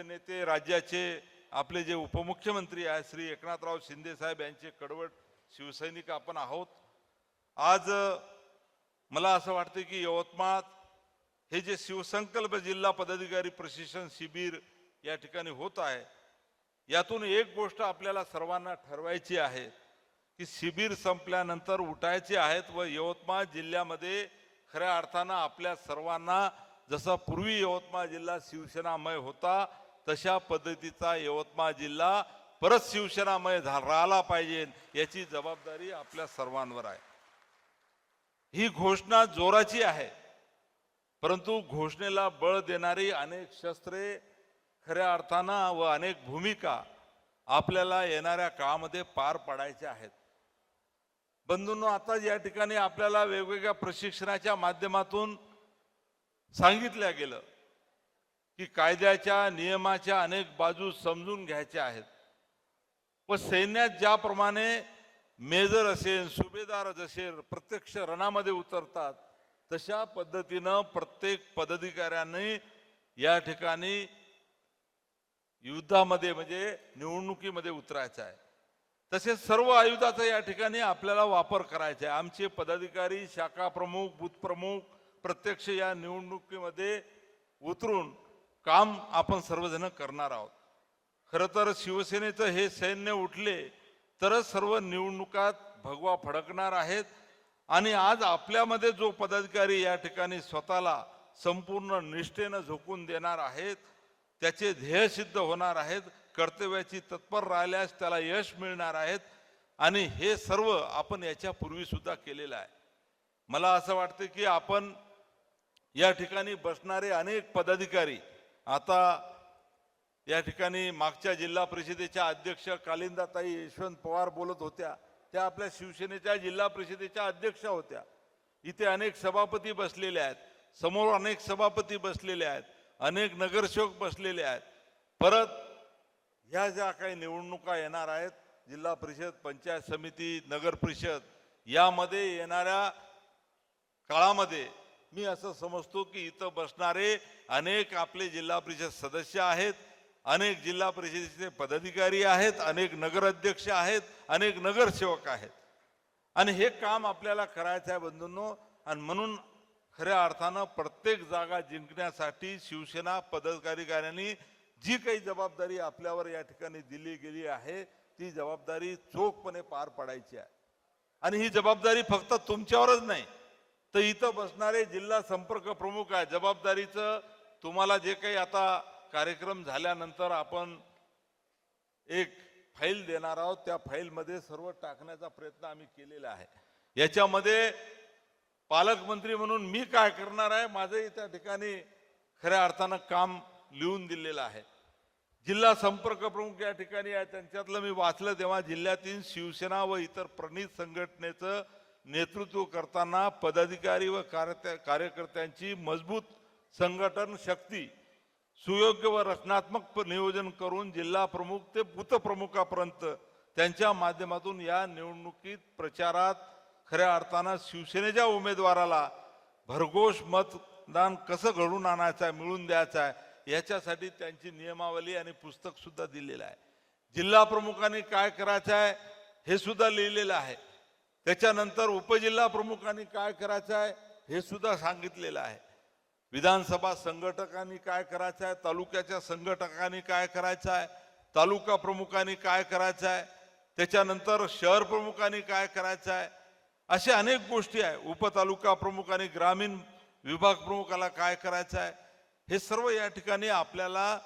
मुख्य नेते राज्याचे आपले जे उपमुख्यमंत्री आहेत श्री एकनाथराव शिंदे साहेब यांचे कडवट शिवसैनिक आपण आहोत. आज मला असं वाटतं की यवतमाळ हे जे शिवसंकल्प जिल्हा पदाधिकारी प्रशिक्षण शिबिर या ठिकाणी होत आहे यातून एक गोष्ट आपल्याला सर्वांना ठरवायची आहे की शिबिर संपल्यानंतर उठायचे आहेत व यवतमाळ जिल्ह्यामध्ये खऱ्या अर्थानं आपल्या सर्वांना जसा पूर्वी यवतमाळ जिल्हा शिवसेनामय होता तशा पद्धतीचा यवतमाळ जिल्हा परत शिवसेनामय राहिला पाहिजे याची जबाबदारी आपल्या सर्वांवर आहे. ही घोषणा जोराची आहे परंतु घोषणेला बळ देणारी अनेक शस्त्रे खऱ्या अर्थानं व अनेक भूमिका आपल्याला येणाऱ्या काळामध्ये पार पाडायच्या आहेत. बंधूंनो आता या ठिकाणी आपल्याला वेगवेगळ्या प्रशिक्षणाच्या माध्यमातून सांगितल्या गेलं. की कायद्याच्या नियमाच्या अनेक बाजू समजून घ्यायच्या आहेत. व सैन्यात ज्याप्रमाणे मेजर असेल सुभेदार असेल प्रत्यक्ष रणामध्ये उतरतात तशा पद्धतीनं प्रत्येक पदाधिकाऱ्यांनी या ठिकाणी युद्धामध्ये म्हणजे निवडणुकीमध्ये उतरायचं आहे. तसेच सर्व आयुधाचा या ठिकाणी आपल्याला वापर करायचा आहे. आमचे पदाधिकारी शाखा प्रमुख बूथ प्रमुख प्रत्यक्ष या निवडणुकीमध्ये उतरून काम आपण सर्वजण करणार आहोत. खरं तर शिवसेनेचं हे सैन्य उठले तरच सर्व निवडणुकात भगवा फडकणार आहेत. आणि आज आपल्यामध्ये जो पदाधिकारी या ठिकाणी स्वतःला संपूर्ण निष्ठेनं झोकून देणार आहेत त्याचे ध्येय सिद्ध होणार आहेत कर्तव्याची तत्पर राहिल्यास त्याला यश मिळणार आहेत. आणि हे सर्व आपण याच्यापूर्वी सुद्धा केलेलं आहे. मला असं वाटतं की आपण या ठिकाणी बसणारे अनेक पदाधिकारी आता या ठिकाणी मागच्या जिल्हा परिषदेच्या अध्यक्ष कालिंदाताई यशवंत पवार बोलत होत्या. त्या आपल्या शिवसेनेच्या जिल्हा परिषदेच्या अध्यक्षा होत्या. इथे अनेक सभापती बसलेले आहेत. समोर अनेक सभापती बसलेले आहेत. अनेक नगरसेवक बसलेले आहेत. परत ह्या ज्या काही निवडणुका येणार आहेत जिल्हा परिषद पंचायत समिती नगर परिषद यामध्ये येणाऱ्या काळामध्ये मी असं समजतो की इथं बसणारे अनेक आपले जिल्हा परिषद सदस्य आहेत अनेक जिल्हा परिषदेचे पदाधिकारी आहेत अनेक नगराध्यक्ष आहेत अनेक नगरसेवक आहेत. आणि हे काम आपल्याला करायचं आहे बंधूंनो आणि म्हणून खऱ्या अर्थानं प्रत्येक जागा जिंकण्यासाठी शिवसेना पदाधिकाऱ्यांनी जी काही जबाबदारी आपल्यावर या ठिकाणी दिली गेली आहे ती जबाबदारी चोखपणे पार पाडायची आहे. आणि ही जबाबदारी फक्त तुमच्यावरच नाही तर इथं बसणारे जिल्हा संपर्क प्रमुख आहे. जबाबदारीचं तुम्हाला जे काही आता कार्यक्रम झाल्यानंतर आपण एक फाईल देणार आहोत. त्या फाईलमध्ये सर्व टाकण्याचा प्रयत्न आम्ही केलेला आहे. याच्यामध्ये पालकमंत्री म्हणून मी काय करणार आहे माझंही त्या ठिकाणी खऱ्या अर्थानं काम लिहून दिलेलं आहे. जिल्हा संपर्क प्रमुख या ठिकाणी आहे त्यांच्यातलं मी वाचलं तेव्हा जिल्ह्यातील शिवसेना व इतर प्रणित संघटनेचं नेतृत्व करताना पदाधिकारी व कार्य कार्यकर्त्यांची मजबूत संघटन शक्ती सुयोग्य व रचनात्मक नियोजन करून जिल्हा प्रमुख ते बूथ प्रमुखापर्यंत त्यांच्या माध्यमातून या निवडणुकीत प्रचारात खऱ्या अर्थानं शिवसेनेच्या उमेदवाराला भरघोष मतदान कसं घडून आणायचं आहे मिळून द्यायचं आहे याच्यासाठी त्यांची नियमावली आणि पुस्तकसुद्धा दिलेलं आहे. जिल्हा प्रमुखांनी काय करायचं आहे हे सुद्धा लिहिलेलं आहे. त्याच्यानंतर उपजिल्हा प्रमुखांनी काय करायचं आहे हे सुद्धा सांगितलेलं आहे. विधानसभा संघटकांनी काय करायचं आहे तालुक्याच्या संघटकांनी काय करायचं आहे तालुका प्रमुखांनी काय करायचं आहे त्याच्यानंतर शहर प्रमुखांनी काय करायचं आहे अशा अनेक गोष्टी आहे. उपतालुका प्रमुख आणि ग्रामीण विभाग प्रमुखाला काय करायचं आहे हे सर्व या ठिकाणी आपल्याला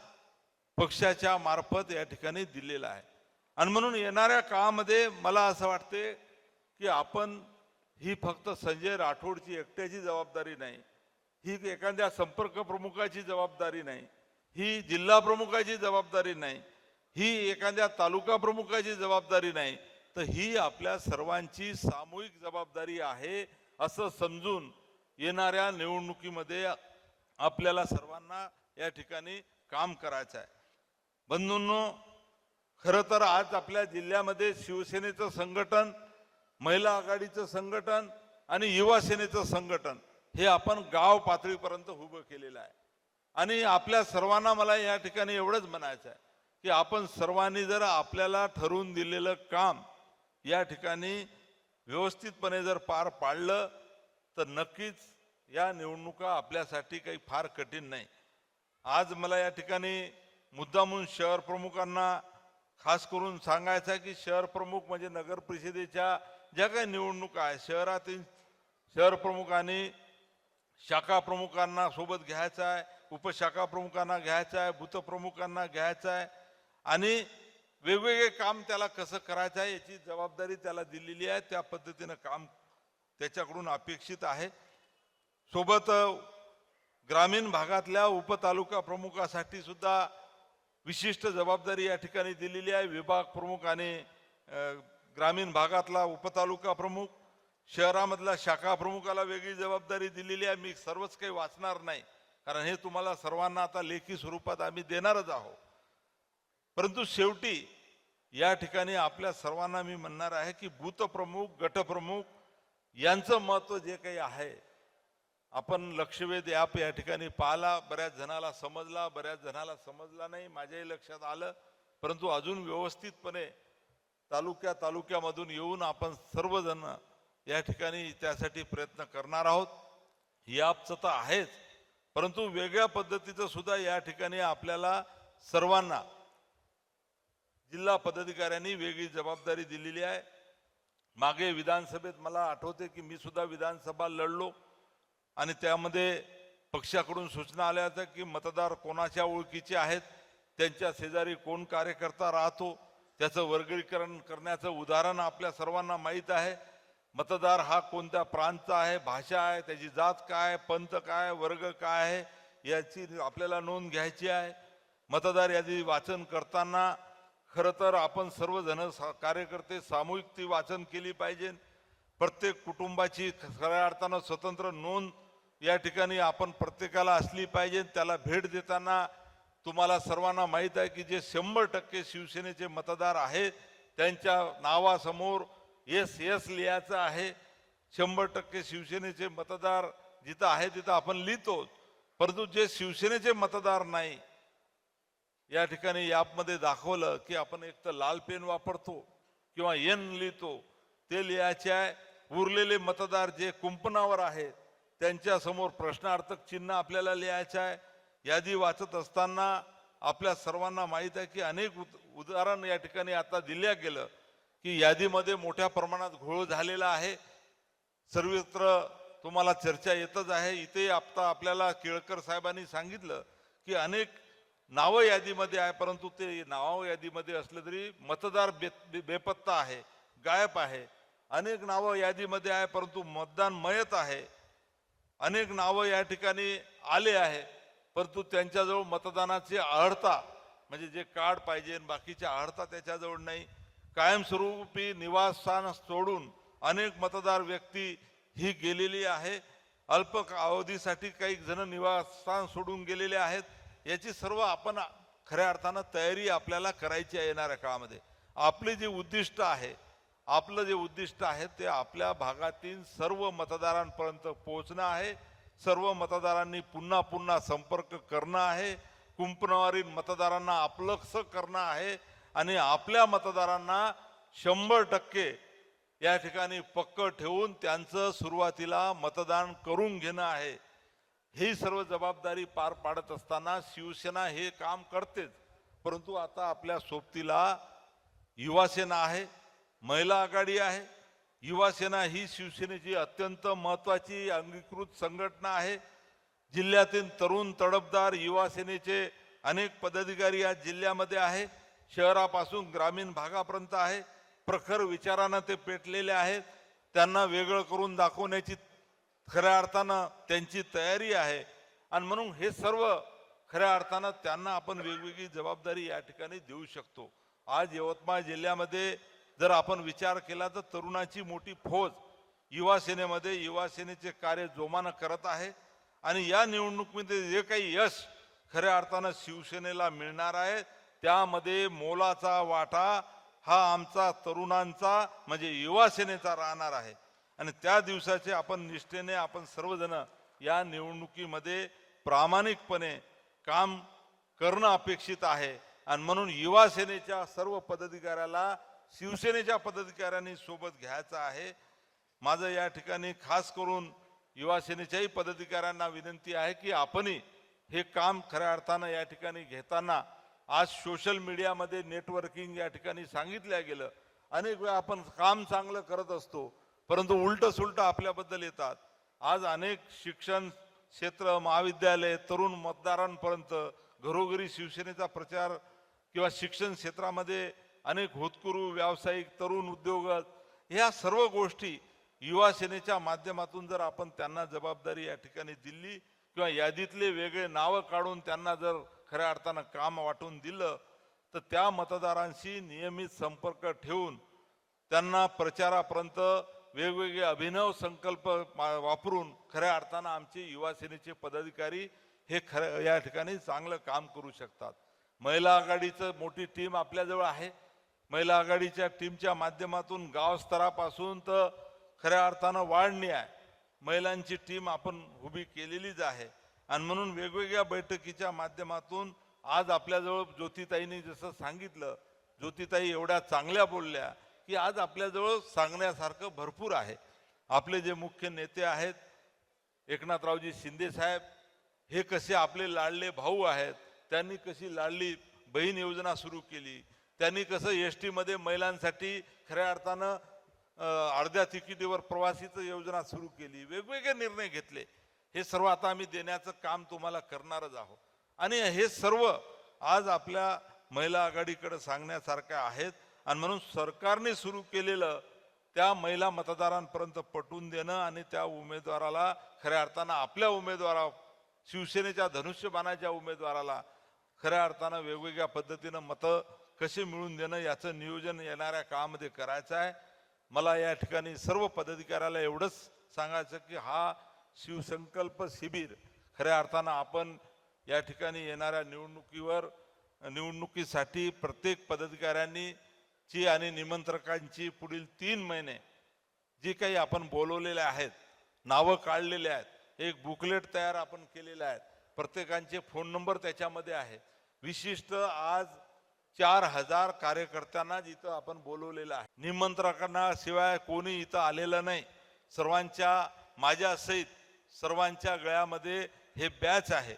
पक्षाच्या मार्फत या ठिकाणी दिलेलं आहे. आणि म्हणून येणाऱ्या काळामध्ये मला असं वाटते की आपण ही फक्त संजय राठोडची एकट्याची जबाबदारी नाही ही एखाद्या संपर्क प्रमुखाची जबाबदारी नाही ही जिल्हा प्रमुखाची जबाबदारी नाही ही एखाद्या तालुका प्रमुखाची जबाबदारी नाही तर ही आपल्या सर्वांची सामूहिक जबाबदारी आहे असं समजून येणाऱ्या निवडणुकीमध्ये आपल्याला सर्वांना या ठिकाणी काम करायचं आहे. बंधूंनो खरं तर आज आपल्या जिल्ह्यामध्ये शिवसेनेचं संघटन महिला आघाडीचं संघटन आणि युवा सेनेचं संघटन हे आपण गाव पातळीपर्यंत उभं केलेलं आहे. आणि आपल्या सर्वांना मला या ठिकाणी एवढंच म्हणायचं आहे की आपण सर्वांनी जर आपल्याला ठरवून दिलेलं काम या ठिकाणी व्यवस्थितपणे जर पार पाडलं तर नक्कीच या निवडणुका आपल्यासाठी काही फार कठीण नाही. आज मला या ठिकाणी मुद्दामून शहर प्रमुखांना खास करून सांगायचं आहे की शहर प्रमुख म्हणजे नगर परिषदेच्या ज्या काही निवडणुका आहेत शहरातील शहर प्रमुखांनी शाखा प्रमुखांना सोबत घ्यायचा आहे. उपशाखा प्रमुखांना घ्यायचा आहे. भूतप्रमुखांना घ्यायचा आहे. आणि वेगवेगळे काम त्याला कसं करायचं आहे याची जबाबदारी त्याला दिलेली आहे. त्या पद्धतीनं काम त्याच्याकडून अपेक्षित आहे. सोबत ग्रामीण भागातल्या उपतालुका प्रमुखासाठी सुद्धा विशिष्ट जबाबदारी या ठिकाणी दिलेली आहे. विभाग प्रमुखाने ग्रामीण भागातला उपतालुका प्रमुख शहरामधला शाखा प्रमुखाला वेगळी जबाबदारी दिलेली आहे. मी सर्वच काही वाचणार नाही. कारण हे तुम्हाला सर्वांना आता लेखी स्वरूपात आम्ही देणारच आहोत. परंतु शेवटी या ठिकाणी आपल्या सर्वांना मी म्हणणार आहे की भूतप्रमुख गटप्रमुख यांचं महत्त्व जे काही आहे आपण लक्षवेध ॲप या ठिकाणी पाहिला. बऱ्याच जणाला समजला बऱ्याच जणाला समजला नाही. माझ्याही लक्षात आलं. परंतु अजून व्यवस्थितपणे तालुक्या तालुक्यामधून येऊन आपण सर्वजण या ठिकाणी त्यासाठी प्रयत्न करणार आहोत. ही आपचं तर आहेच. परंतु वेगळ्या पद्धतीचं सुद्धा या ठिकाणी आपल्याला सर्वांना जिल्हा पदाधिकाऱ्यांनी वेगळी जबाबदारी दिलेली आहे. मागे विधानसभेत मला आठवते की मी सुद्धा विधानसभा लढलो आणि त्यामध्ये पक्षाकडून सूचना आल्या होत्या की मतदार कोणाच्या ओळखीचे आहेत त्यांच्या शेजारी कोण कार्यकर्ता राहतो त्याचं वर्गीकरण करण्याचं उदाहरण आपल्या सर्वांना माहीत आहे. मतदार हा कोणत्या प्रांतचा आहे भाषा आहे त्याची जात काय पंथ काय वर्ग काय आहे याची आपल्याला नोंद घ्यायची आहे. मतदार यादी वाचन करताना खरं तर आपण सर्वजण सा- कार्यकर्ते सामूहिक ती वाचन केली पाहिजे. प्रत्येक कुटुंबाची खऱ्या अर्थानं स्वतंत्र नोंद या ठिकाणी आपण प्रत्येकाला असली पाहिजे. त्याला भेट देताना तुम्हाला सर्वांना माहीत आहे की जे शंभर टक्के शिवसेनेचे मतदार आहेत त्यांच्या नावासमोर एस एस लिहायचं आहे. शंभर टक्के शिवसेनेचे मतदार जिथं आहे तिथं आपण लिहितो. परंतु जे शिवसेनेचे मतदार नाही या ठिकाणी ॲपमध्ये दाखवलं की आपण एक तर लाल पेन वापरतो किंवा एन लिहितो. ते लिहायचे आहे. उरलेले मतदार जे कुंपणावर आहेत त्यांच्यासमोर प्रश्नार्थक चिन्ह आपल्याला लिहायचं आहे. यादी वाचत असताना आपल्या सर्वांना माहीत आहे की अनेक उद- उदाहरण या ठिकाणी आता दिल्या गेलं की यादीमध्ये मोठ्या प्रमाणात घोळ झालेला आहे. सर्वत्र तुम्हाला चर्चा येतच आहे. इथे आता आपल्याला केळकर साहेबांनी सांगितलं की अनेक नावं यादीमध्ये आहे परंतु ते नाव यादीमध्ये असलं तरी मतदार बे बे- बेपत्ता आहे गायब आहे. अनेक नावं यादीमध्ये आहे परंतु मतदान मयत आहे. अनेक नावं या ठिकाणी आले आहे. परंतु त्यांच्याजवळ मतदानाची अर्हता म्हणजे जे कार्ड पाहिजे बाकीच्या अर्हता त्याच्याजवळ नाही. कायमस्वरूपी निवासस्थान सोडून अनेक मतदार व्यक्ती ही गेलेली आहे. अल्प अवधीसाठी काही जण निवासस्थान सोडून गेलेले आहेत. याची सर्व आपण खऱ्या अर्थानं तयारी आपल्याला करायची आहे येणाऱ्या काळामध्ये. आपले जे उद्दिष्ट आहे आपलं जे उद्दिष्ट आहे ते आपल्या भागातील सर्व मतदारांपर्यंत पोहोचणं आहे. सर्व मतदारांनी पुन्हा पुन्हा संपर्क करणं आहे. कुंपणवारी मतदारांना आपलंसं करणं आहे. आणि आपल्या मतदारांना शंभर टक्के या ठिकाणी पक्क ठेवून त्यांचं सुरुवातीला मतदान करून घेणं आहे. ही सर्व जबाबदारी पार पाडत असताना शिवसेना हे काम करतेच. परंतु आता आपल्या सोबतीला युवासेना आहे महिला आघाडी आहे युवासेना ही शिवसेनेची अत्यंत महत्वाची अंगीकृत संघटना आहे. जिल्ह्यातील तरुण तडफदार युवा सेनेचे अनेक पदाधिकारी या जिल्ह्यामध्ये आहे. शहरापासून ग्रामीण भागापर्यंत आहे. प्रखर विचारानं ते पेटलेले आहेत. त्यांना वेगळं करून दाखवण्याची खऱ्या अर्थानं त्यांची तयारी आहे. आणि म्हणून हे सर्व खऱ्या अर्थानं त्यांना आपण वेगवेगळी जबाबदारी या ठिकाणी देऊ शकतो. आज यवतमाळ जिल्ह्यामध्ये जर आपण विचार केला तर तरुणाची मोठी फौज युवा सेनेमध्ये युवा सेनेचे कार्य जोमानं करत आहे. आणि या निवडणुकीमध्ये जे काही यश खऱ्या अर्थानं शिवसेनेला मिळणार आहे त्यामध्ये मोलाचा वाटा हा आमचा तरुणांचा म्हणजे युवा सेनेचा राहणार आहे. आणि त्या दिवसाचे आपण निष्ठेने आपण सर्वजण या निवडणुकीमध्ये प्रामाणिकपणे काम करणं अपेक्षित आहे. आणि म्हणून युवा सेनेच्या सर्व पदाधिकाऱ्याला शिवसेनेच्या पदाधिकाऱ्यांनी सोबत घ्यायचं आहे. माझं या ठिकाणी खास करून युवा सेनेच्याही पदाधिकाऱ्यांना विनंती आहे की आपणही हे काम खऱ्या अर्थानं या ठिकाणी घेताना आज सोशल मीडियामध्ये नेटवर्किंग या ठिकाणी सांगितलं गेलं. अनेक वेळा आपण काम चांगलं करत असतो परंतु उलट सुलट आपल्याबद्दल येतात. आज अनेक शिक्षण क्षेत्र महाविद्यालय तरुण मतदारांपर्यंत घरोघरी शिवसेनेचा प्रचार किंवा शिक्षण क्षेत्रामध्ये अनेक होतकुरू व्यावसायिक तरुण उद्योग ह्या सर्व गोष्टी युवा सेनेच्या माध्यमातून जर आपण त्यांना जबाबदारी या ठिकाणी दिली किंवा यादीतले वेगळे नावं काढून त्यांना जर खऱ्या अर्थानं काम वाटून दिलं तर त्या मतदारांशी नियमित संपर्क ठेवून त्यांना प्रचारापर्यंत वेगवेगळे अभिनव संकल्प वापरून खऱ्या अर्थानं आमचे युवा सेनेचे पदाधिकारी हे खरं या ठिकाणी चांगलं काम करू शकतात. महिला आघाडीचं मोठी टीम आपल्याजवळ आहे. महिला आघाडीच्या टीमच्या माध्यमातून गावस्तरापासून तर खऱ्या अर्थानं वाढणी आहे. महिलांची टीम आपण उभी केलेलीच आहे. आणि म्हणून वेगवेगळ्या बैठकीच्या माध्यमातून आज आपल्याजवळ ज्योतिताईंनी जसं सांगितलं ज्योतिताई एवढ्या चांगल्या बोलल्या की आज आपल्याजवळ सांगण्यासारखं भरपूर आहे. आपले जे मुख्य नेते आहेत एकनाथरावजी शिंदे साहेब हे कसे आपले लाडले भाऊ आहेत त्यांनी कशी लाडली बहीण योजना सुरू केली त्यांनी कसं एस टीमध्ये महिलांसाठी खऱ्या अर्थानं अर्ध्या तिकिटीवर प्रवासीचं योजना सुरू केली वेगवेगळे निर्णय घेतले. हे सर्व आता आम्ही देण्याचं काम तुम्हाला करणारच आहोत. आणि हे सर्व आज आपल्या महिला आघाडीकडे सांगण्यासारख्या आहेत आणि म्हणून सरकारने सुरू केलेलं त्या महिला मतदारांपर्यंत पटवून देणं आणि त्या उमेदवाराला खऱ्या अर्थानं आपल्या उमेदवारा शिवसेनेच्या धनुष्यबाणाच्या उमेदवाराला खऱ्या अर्थानं वेगवेगळ्या पद्धतीनं मतं कशी मिळून देणं याचं नियोजन येणाऱ्या काळामध्ये करायचं आहे. मला या ठिकाणी सर्व पदाधिकाऱ्याला एवढंच सांगायचं की हा शिवसंकल्प शिबिर खऱ्या अर्थानं आपण या ठिकाणी येणाऱ्या निवडणुकीवर निवडणुकीसाठी प्रत्येक पदाधिकाऱ्यांनी ची आणि निमंत्रकांची पुढील तीन महिने जे काही आपण बोलवलेले आहेत नावं काढलेले आहेत एक बुकलेट तयार आपण केलेले आहेत प्रत्येकांचे फोन नंबर त्याच्यामध्ये आहे. विशिष्ट आज चार हजार कार्यकर्त्यांना इथं आपण बोलवलेलं आहे. निमंत्रकांना शिवाय कोणी इथं आलेलं नाही. सर्वांच्या माझ्या सहित सर्वांच्या गळ्यामध्ये हे बॅच आहे.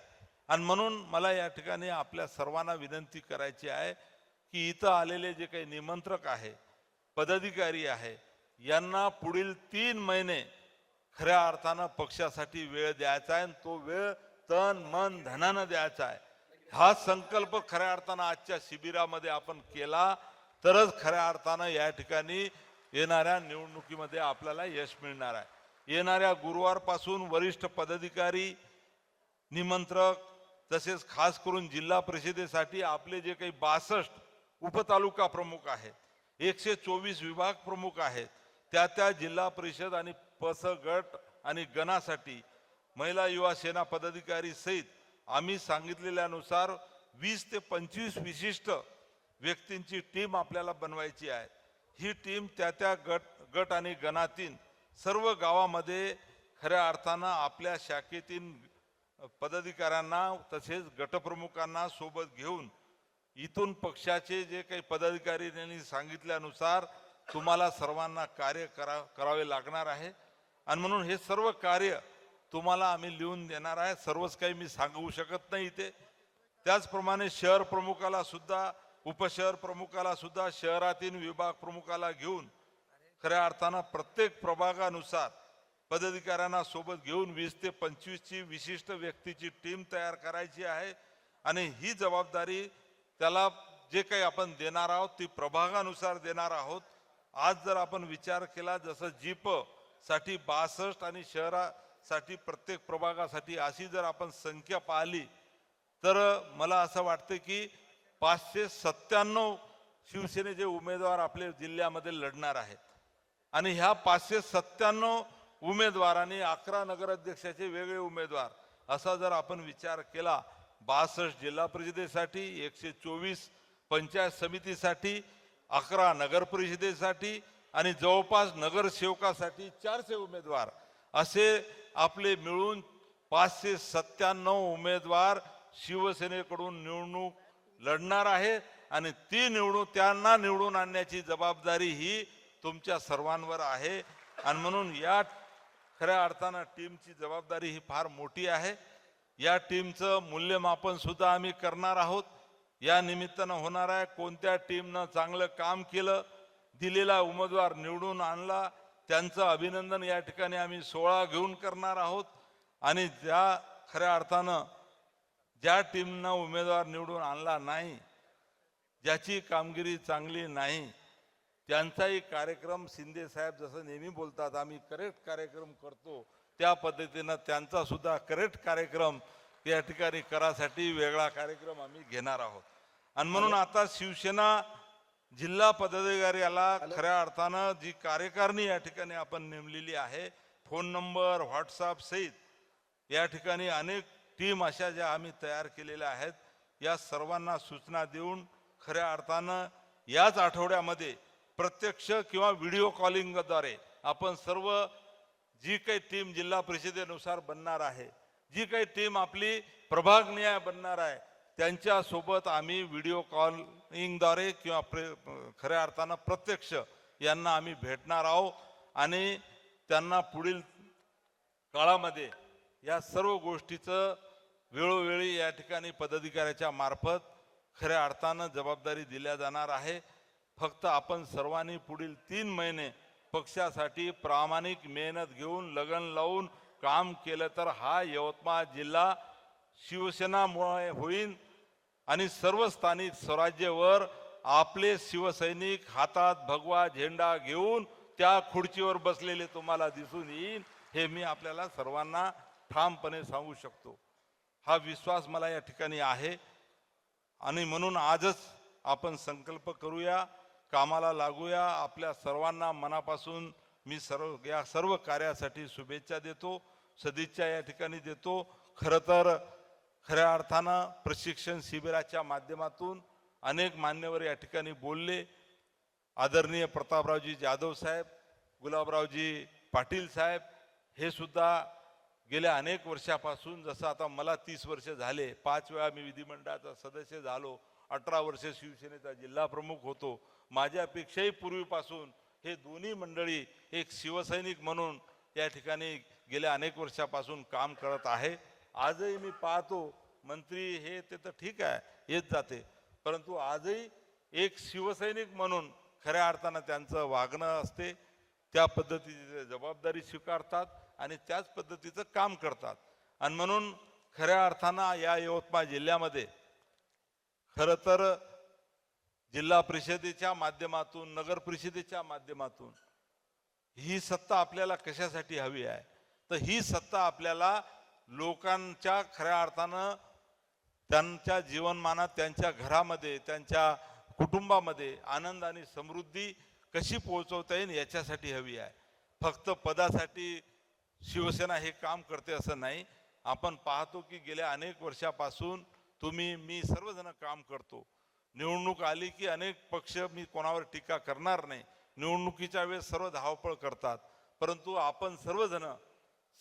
आणि म्हणून मला या ठिकाणी आपल्या सर्वांना विनंती करायची आहे की इथं आलेले जे काही निमंत्रक आहे पदाधिकारी आहे यांना पुढील तीन महिने खऱ्या अर्थानं पक्षासाठी वेळ द्यायचा आहे आणि तो वेळ तन मन धनानं द्यायचा आहे. हा संकल्प खऱ्या अर्थानं आजच्या शिबिरामध्ये आपण केला तरच खऱ्या अर्थानं या ठिकाणी येणाऱ्या निवडणुकीमध्ये आपल्याला यश मिळणार आहे. येणाऱ्या गुरुवारपासून वरिष्ठ पदाधिकारी निमंत्रक तसेच खास करून जिल्हा परिषदेसाठी आपले जे काही बासष्ट उपतालुका प्रमुख आहेत एकशे चोवीस विभाग प्रमुख आहेत त्या त्या जिल्हा परिषद आणि पस गट आणि गणासाठी महिला युवा सेना पदाधिकारी सहित आम्ही सांगितलेल्यानुसार वीस ते पंचवीस विशिष्ट व्यक्तींची टीम आपल्याला बनवायची आहे. ही टीम त्या त्या गट गट आणि गणातील सर्व गावामध्ये खऱ्या अर्थानं आपल्या शाखेतील पदाधिकाऱ्यांना तसेच गटप्रमुखांना सोबत घेऊन इथून पक्षाचे जे काही पदाधिकारी यांनी सांगितल्यानुसार तुम्हाला सर्वांना कार्य करा करावे लागणार आहे. आणि म्हणून हे सर्व कार्य तुम्हाला आम्ही लिहून देणार आहे. सर्वच काही मी सांगू शकत नाही इथे. त्याचप्रमाणे शहर प्रमुखाला सुद्धा उपशहर प्रमुखाला सुद्धा शहरातील विभाग प्रमुखाला घेऊन खऱ्या अर्थानं प्रत्येक प्रभागानुसार पदाधिकाऱ्यांना सोबत घेऊन वीस ते पंचवीसची विशिष्ट व्यक्तीची टीम तयार करायची आहे. आणि ही जबाबदारी त्याला जे काही आपण देणार आहोत ती प्रभागानुसार देणार आहोत. आज जर आपण विचार केला जसं जीपसाठी बासष्ट आणि साठी प्रत्येक प्रभागासाठी अशी जर आपण संख्या पाहिली तर मला असं वाटतं की पाचशे सत्त्याण्णव शिवसेनेचे उमेदवार आपले जिल्ह्यामध्ये लढणार आहेत. आणि ह्या पाचशे सत्त्याण्णव उमेदवारांनी अकरा नगराध्यक्षाचे वेगळे उमेदवार असा जर आपण विचार केला बासष्ट जिल्हा परिषदेसाठी एकशे चोवीस पंचायत समितीसाठी अकरा नगर परिषदेसाठी आणि जवळपास नगरसेवकासाठी चारशे उमेदवार असे आपले मिळून पाचशे सत्त्याण्णव उमेदवार शिवसेनेकडून निवडणूक लढणार आहे आणि ती निवडून त्यांना निवडून आणण्याची जबाबदारी ही तुमच्या सर्वांवर आहे. आणि म्हणून या खऱ्या अर्थानं टीमची जबाबदारी ही फार मोठी आहे. या टीमचं मूल्यमापन सुद्धा आम्ही करणार आहोत. या निमित्तानं होणार आहे कोणत्या टीमनं चांगलं काम केलं दिलेला उमेदवार निवडून आणला त्यांचं अभिनंदन या ठिकाणी आम्ही सोहळा घेऊन करणार आहोत. आणि ज्या खऱ्या अर्थानं ज्या टीमनं उमेदवार निवडून आणला नाही ज्याची कामगिरी चांगली नाही त्यांचाही कार्यक्रम शिंदे साहेब जसं नेहमी बोलतात आम्ही करेक्ट कार्यक्रम करतो त्या पद्धतीनं त्यांचा सुद्धा करेक्ट कार्यक्रम या ठिकाणी करासाठी वेगळा कार्यक्रम आम्ही घेणार आहोत. आणि म्हणून आता शिवसेना जिल्हा पदाधिकाऱ्याला खऱ्या अर्थानं जी कार्यकारिणी या ठिकाणी आपण नेमलेली आहे फोन नंबर व्हॉट्सअप सहित या ठिकाणी अनेक टीम अशा ज्या आम्ही तयार केलेल्या आहेत या सर्वांना सूचना देऊन खऱ्या अर्थानं याच आठवड्यामध्ये प्रत्यक्ष किंवा व्हिडिओ कॉलिंगद्वारे आपण सर्व जी काही टीम जिल्हा परिषदेनुसार बनणार आहे जी काही टीम आपली प्रभाग न्याय बनणार आहे त्यांच्यासोबत आम्ही व्हिडिओ कॉलिंगद्वारे किंवा प्रे खऱ्या अर्थानं प्रत्यक्ष यांना आम्ही भेटणार आहोत आणि त्यांना पुढील काळामध्ये या सर्व गोष्टीचं वेळोवेळी या ठिकाणी पदाधिकाऱ्याच्या मार्फत खऱ्या अर्थानं जबाबदारी दिल्या जाणार आहे. फक्त आपण सर्वांनी पुढील तीन महिने पक्षासाठी प्रामाणिक मेहनत घेऊन लगन लावून काम केलं तर हा यवतमाळ जिल्हा शिवसेनामुळे होईल आणि सर्व स्थानिक स्वराज्यवर आपले शिवसैनिक हातात भगवा झेंडा घेऊन त्या खुर्चीवर बसलेले तुम्हाला दिसून येईल हे मी आपल्याला सर्वांना ठामपणे सांगू शकतो. हा विश्वास मला या ठिकाणी आहे. आणि म्हणून आजच आपण संकल्प करूया कामाला लागूया आपल्या सर्वांना मनापासून मी सर्व या सर्व कार्यासाठी शुभेच्छा देतो सदिच्छा या ठिकाणी देतो. खरं तर खऱ्या अर्थानं प्रशिक्षण शिबिराच्या माध्यमातून अनेक मान्यवर या ठिकाणी बोलले. आदरणीय प्रतापरावजी जाधव साहेब गुलाबरावजी पाटील साहेब हे सुद्धा गेल्या अनेक वर्षापासून जसं आता मला तीस वर्ष झाले पाच वेळा मी विधिमंडळाचा सदस्य झालो अठरा वर्ष शिवसेनेचा जिल्हा प्रमुख होतो. माझ्यापेक्षाही पूर्वीपासून हे दोन्ही मंडळी एक शिवसैनिक म्हणून या ठिकाणी गेल्या अनेक वर्षापासून काम करत आहे. आजही मी पाहतो मंत्री हे ते तर ठीक आहे येत जाते. परंतु आजही एक शिवसैनिक म्हणून खऱ्या अर्थानं त्यांचं वागणं असते त्या पद्धतीची जबाबदारी स्वीकारतात आणि त्याच पद्धतीचं काम करतात. आणि म्हणून खऱ्या अर्थानं या यवतमाळ जिल्ह्यामध्ये खरं तर जिल्हा परिषदेच्या माध्यमातून नगर परिषदेच्या माध्यमातून ही सत्ता आपल्याला कशासाठी हवी आहे? तर ही सत्ता आपल्याला लोकांच्या खऱ्या अर्थानं त्यांच्या जीवनमानात त्यांच्या घरामध्ये त्यांच्या कुटुंबामध्ये आनंद आणि समृद्धी कशी पोहोचवता येईल याच्यासाठी हवी आहे. फक्त पदासाठी शिवसेना हे काम करते असं नाही. आपण पाहतो की गेल्या अनेक वर्षापासून तुम्ही मी सर्वजण काम करतो. निवडणूक आली की अनेक पक्ष मी कोणावर टीका करणार नाही. निवडणुकीच्या वेळेस सर्व धावपळ करतात. परंतु आपण सर्वजण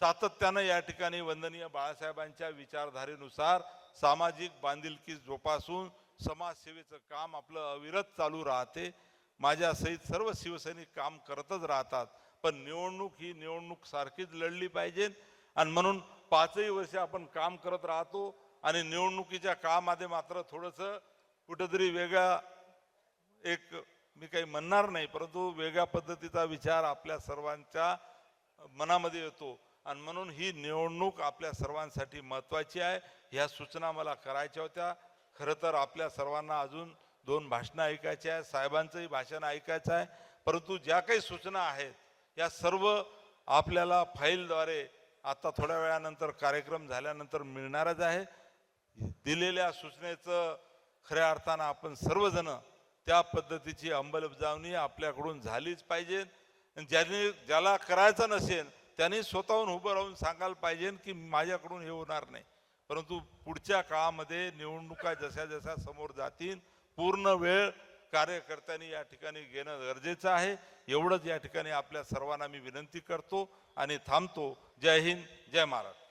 सातत्यानं या ठिकाणी वंदनीय बाळासाहेबांच्या विचारधारेनुसार सामाजिक बांधिलकी जोपासून समाजसेवेचं काम आपलं अविरत चालू राहते. माझ्या सहित सर्व शिवसैनिक काम करतच राहतात. पण निवडणूक ही निवडणूक सारखीच लढली पाहिजे. आणि म्हणून पाचही वर्ष आपण काम करत राहतो आणि निवडणुकीच्या कामामध्ये मात्र थोडंसं कुठंतरी वेगळा एक मी काही म्हणणार नाही परंतु वेगळ्या पद्धतीचा विचार आपल्या सर्वांच्या मनामध्ये येतो. आणि म्हणून ही निवडणूक आपल्या सर्वांसाठी महत्त्वाची आहे. ह्या सूचना मला करायच्या होत्या. खरं तर आपल्या सर्वांना अजून दोन भाषणं ऐकायची आहे. साहेबांचंही भाषण ऐकायचं आहे. परंतु ज्या काही सूचना आहेत या सर्व आपल्याला फाईलद्वारे आता थोड्या वेळानंतर कार्यक्रम झाल्यानंतर मिळणारच आहे. दिलेल्या सूचनेचं खऱ्या अर्थानं आपण सर्वजण त्या पद्धतीची अंमलबजावणी आपल्याकडून झालीच पाहिजे. आणि ज्याने ज्याला करायचं नसेल त्यांनी स्वतःहून उभं राहून सांगायला पाहिजे की माझ्याकडून हे होणार नाही. परंतु पुढच्या काळामध्ये निवडणुका जशा जशा समोर जातील पूर्ण वेळ कार्यकर्त्यांनी या ठिकाणी घेणं गरजेचं आहे. एवढंच या ठिकाणी आपल्या सर्वांना मी विनंती करतो आणि थांबतो. जय हिंद जय महाराष्ट्र.